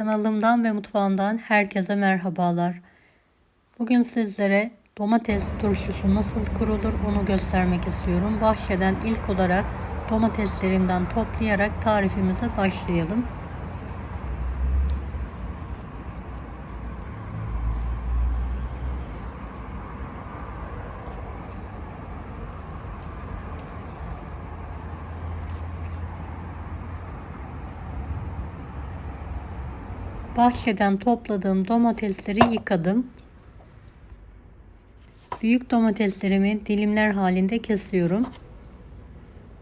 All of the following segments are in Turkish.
Kanalımdan ve mutfağımdan herkese merhabalar. Bugün sizlere domates turşusu nasıl kurulur onu göstermek istiyorum. Bahçeden ilk olarak domateslerimden toplayarak tarifimize başlayalım. Bahçeden topladığım domatesleri yıkadım. Büyük domateslerimi dilimler halinde kesiyorum.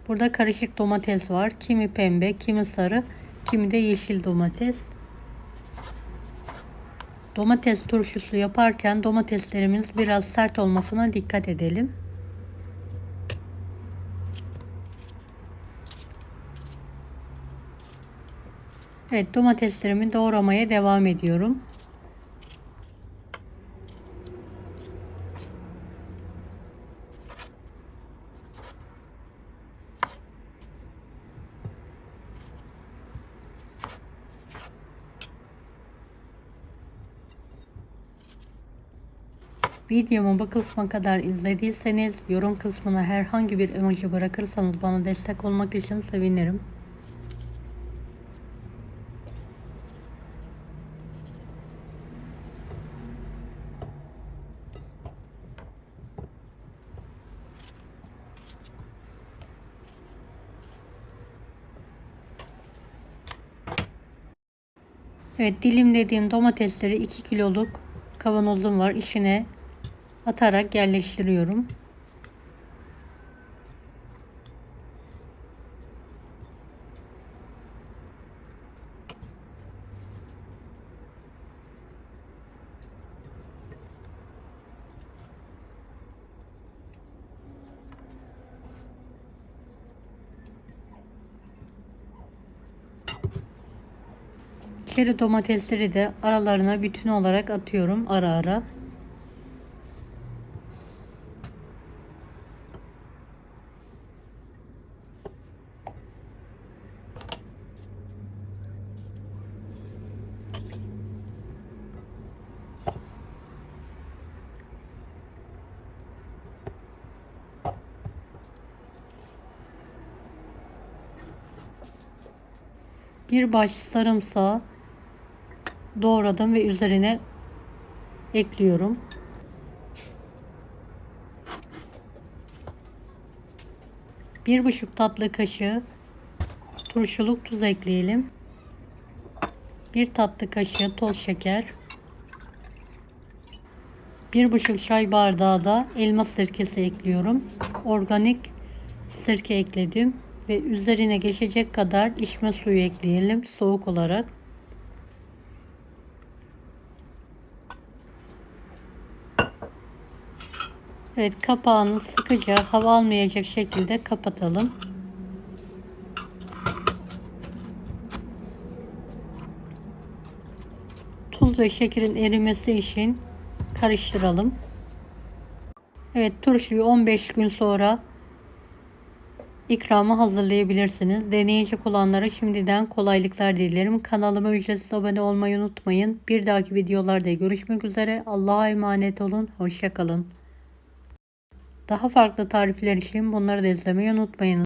Burada karışık domates var. Kimi pembe, kimi sarı, kimi de yeşil domates. Domates turşusu yaparken domateslerimiz biraz sert olmasına dikkat edelim. Evet domateslerimi doğramaya devam ediyorum. Videomu bu kısma kadar izlediyseniz yorum kısmına herhangi bir emoji bırakırsanız bana destek olmak için sevinirim. Evet dilimlediğim domatesleri 2 kiloluk kavanozum var. İçine atarak yerleştiriyorum. Çeri domatesleri de aralarına bütün olarak atıyorum ara ara. Bir baş sarımsağı doğradım ve üzerine ekliyorum. Bir buçuk tatlı kaşığı turşuluk tuz ekleyelim. Bir tatlı kaşığı toz şeker. Bir buçuk çay bardağı da elma sirkesi ekliyorum. Organik sirke ekledim ve üzerine geçecek kadar içme suyu ekleyelim soğuk olarak. Evet kapağını sıkıca hava almayacak şekilde kapatalım. Tuz ve şekerin erimesi için karıştıralım. Evet turşuyu 15 gün sonra ikramı hazırlayabilirsiniz. Deneyecek olanlara şimdiden kolaylıklar dilerim. Kanalıma ücretsiz abone olmayı unutmayın. Bir dahaki videolarda görüşmek üzere. Allah'a emanet olun. Hoşçakalın. Daha farklı tarifler için bunları da izlemeyi unutmayın.